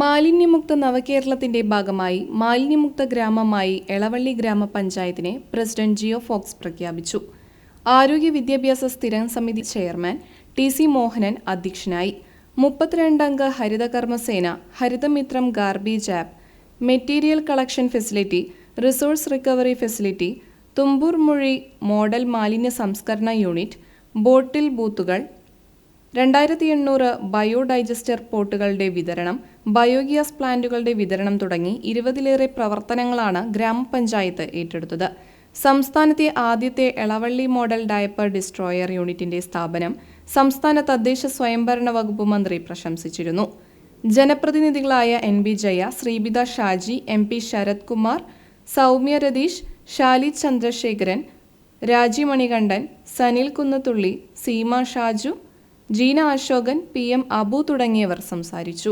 മാലിന്യമുക്ത നവകേരളത്തിന്റെ ഭാഗമായി മാലിന്യമുക്ത ഗ്രാമമായി എളവള്ളി ഗ്രാമപഞ്ചായത്തിനെ പ്രസിഡന്റ് ജിയോ ഫോക്സ് പ്രഖ്യാപിച്ചു. ആരോഗ്യ വിദ്യാഭ്യാസ സ്ഥിരം സമിതി ചെയർമാൻ ടി സി മോഹനൻ അധ്യക്ഷനായി. മുപ്പത്തിരണ്ടംഗ ഹരിതകർമ്മസേന ഹരിതമിത്രം garbage app material collection facility resource recovery facility Thumburmuzhi model മാലിന്യ സംസ്കരണ യൂണിറ്റ് ബോട്ടിൽ ബൂത്തുകൾ രണ്ടായിരത്തി എണ്ണൂറ് ബയോഡൈജസ്റ്റർ പോട്ടുകളുടെ വിതരണം ബയോഗ്യാസ് പ്ലാന്റുകളുടെ വിതരണം തുടങ്ങി ഇരുപതിലേറെ പ്രവർത്തനങ്ങളാണ് ഗ്രാമപഞ്ചായത്ത് ഏറ്റെടുത്തത്. സംസ്ഥാനത്തെ ആദ്യത്തെ എളവള്ളി മോഡൽ ഡയപ്പർ ഡിസ്ട്രോയർ യൂണിറ്റിന്റെ സ്ഥാപനം സംസ്ഥാന തദ്ദേശ സ്വയംഭരണ വകുപ്പ് മന്ത്രി പ്രശംസിച്ചിരുന്നു. ജനപ്രതിനിധികളായ N B Jaya Sreebitha Shaji M P Sarath Kumar Soumya Ratheesh Shali Chandrasekharan Raji Manikandan Sanil Kunnathully Seema Shaju Jeena Ashokan P M Abu തുടങ്ങിയവർ സംസാരിച്ചു.